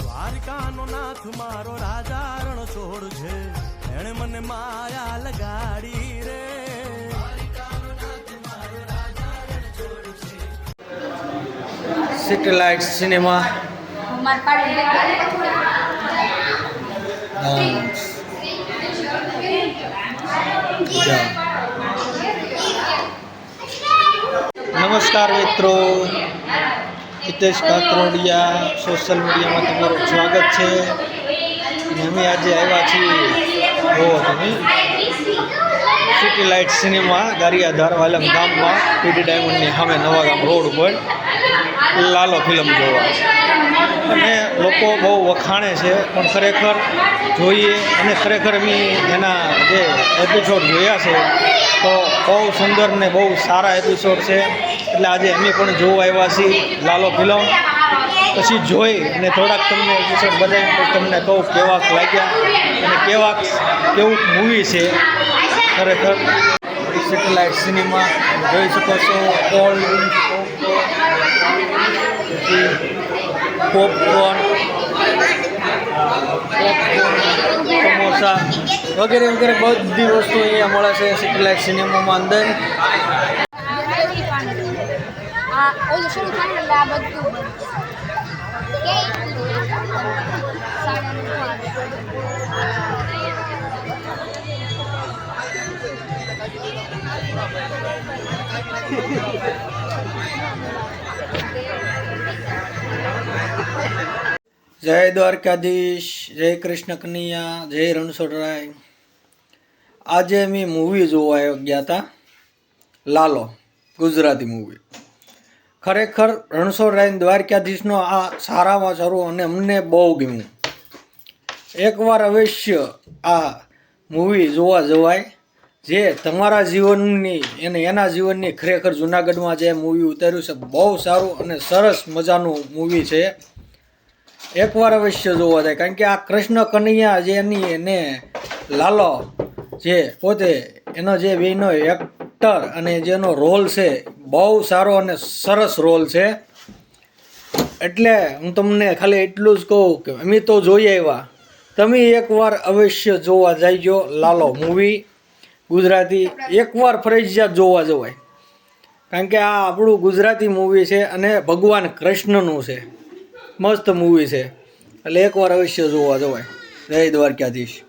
દ્વારકાનો નાથ મારો રાજા રણ છોડ છે. એણે મને માયા લગાડી રે. Satellite cinema. નમસ્કાર મિત્રો. હિતેશ કાતરોડિયા સોશિયલ મીડિયામાં તમારું સ્વાગત છે. અમે આજે આવ્યા છીએ જોવો તમે city light cinema Gariyadhar Valam ગામમાં પીડી ડાયમંડની સામે નવાગામ રોડ ઉપર લાલો ફિલ્મ જોવા. અને લોકો બહુ વખાણે છે, પણ ખરેખર જોઈએ અને ખરેખર મેં એના જે એપિસોડ જોયા છે, તો બહુ સુંદર ને બહુ સારા એપિસોડ છે. એટલે આજે અમે પણ જોવા આવ્યા છીએ લાલો ફિલ્મ પછી જોઈ અને થોડાક તમને એપિસોડ તો તમને કહું કેવાક લાગ્યા. અને કેવાક, કેવું મૂવી છે ખરેખર સેટેલાઇટ સિનેમા જોઈ શકો છો. કોલ્ડ પછી પોપકોર્ન સમોસા વગેરે વગેરે બધી વસ્તુ અહીંયા મળે છે સેટેલાઇટ સિનેમામાં અંદર. બધું જય દ્વારકાધીશ, જય કૃષ્ણ કનૈયા, જય રણછોડરાય. આજે અમે મૂવી જોવા ગયા હતા લાલો, ગુજરાતી મૂવી ખરેખર રણછોડરાય દ્વારકાધીશનો આ સારામાં સારું અને અમને બહુ ગમ્યું. એકવાર અવશ્ય આ મૂવી જોવા જવાય. જે તમારા જીવનની અને એના જીવનની ખરેખર જુનાગઢમાં જે મૂવી ઉતાર્યું છે, બહુ સારું અને સરસ મજાનું મૂવી છે. એકવાર અવશ્ય જોવા જાય, કારણ કે આ કૃષ્ણ કનૈયા જે એની એને લાલો જે પોતે એનો જે બેનો એક્ટર અને જેનો રોલ છે, બહુ સારો અને સરસ રોલ છે. એટલે હું તમને ખાલી એટલું જ કહું કે અમે તો જોઈ આવ્યા. તમે એકવાર અવશ્ય જોવા જાયજો લાલો મૂવી ગુજરાતી એકવાર ફરજિયાત જોવા જવાય. કારણ કે આ આપણું ગુજરાતી મૂવી છે અને ભગવાન કૃષ્ણનું છે. મસ્ત મૂવી છે. એટલે એકવાર અવશ્ય જોવા જવાય. જય દ્વારકાધીશ.